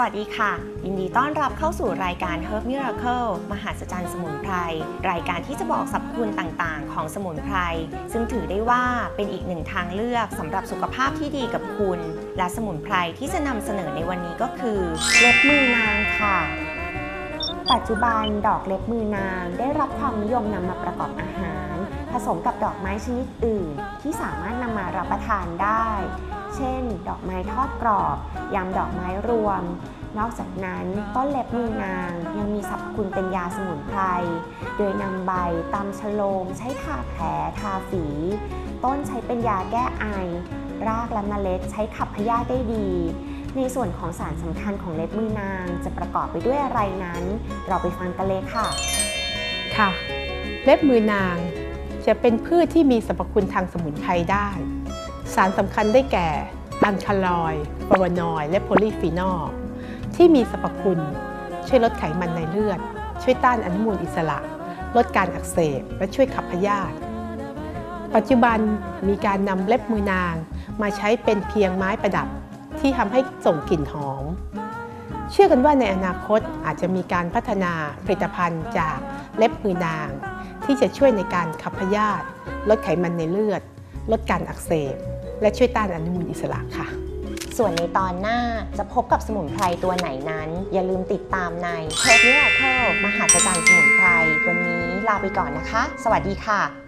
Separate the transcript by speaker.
Speaker 1: สวัสดีค่ะ ยินดีต้อนรับเข้าสู่รายการ Herb Miracle มหาสจรรย์สมุนไพร รายการที่จะบอกสรรพคุณต่างๆ ของสมุนไพร ซึ่งถือได้ว่าเป็นอีกหนึ่งทางเลือกสำหรับสุขภาพที่ดีกับคุณ และสมุนไพรที่จะนำเสนอในวันนี้ก็คือเล็บมือนางค่ะ ปัจจุบันดอกเล็บมือนางได้รับความนิยมนำมาประกอบอาหาร ผสมกับดอกไม้ชนิดอื่น ที่สามารถนำมารับประทานได้ ดอกไม้ทอดกรอบยำดอกไม้รวม นอกจากนั้นต้นเล็บมือนางยังมีสรรพคุณเป็นยาสมุนไพร โดยนำใบตำชโลม ใช้ทาแผลทาฝี ต้นใช้เป็นยาแก้ไอ รากและเมล็ดใช้ขับพยาธิได้ดี ในส่วนของสารสำคัญของเล็บมือนางจะประกอบไปด้วยอะไรนั้น เราไปฟังกันเลยค่ะ
Speaker 2: ค่ะ เล็บมือนางจะเป็นพืชที่มีสรรพคุณทางสมุนไพรได้ สารสำคัญได้แก่ อัลคาลอยฟลาวานอยและโพลีฟีนอลที่มีสรรพคุณ ช่วยลดไขมันในเลือด ช่วยต้านอนุมูลอิสระ ลดการอักเสบ และช่วยขับพยาธิปัจจุบันมีการนำเล็บมือนาง มาใช้เป็นเพียงไม้ประดับที่ทำให้ส่งกลิ่นหอม เชื่อกันว่าในอนาคตอาจจะมีการพัฒนาผลิตภัณฑ์จากเล็บมือนาง ที่จะช่วยในการขับพยาธิลดไขมันในเลือด ลดการอักเสบ และช่วยต้านอนุมูลอิสระค่ะ
Speaker 1: ส่วนในตอนหน้าจะพบกับสมุนไพรตัวไหนนั้น อย่าลืมติดตามใน Herb Miracle มหาสจรรย์สมุนไพรวันนี้ลาไปก่อนนะคะ สวัสดีค่ะ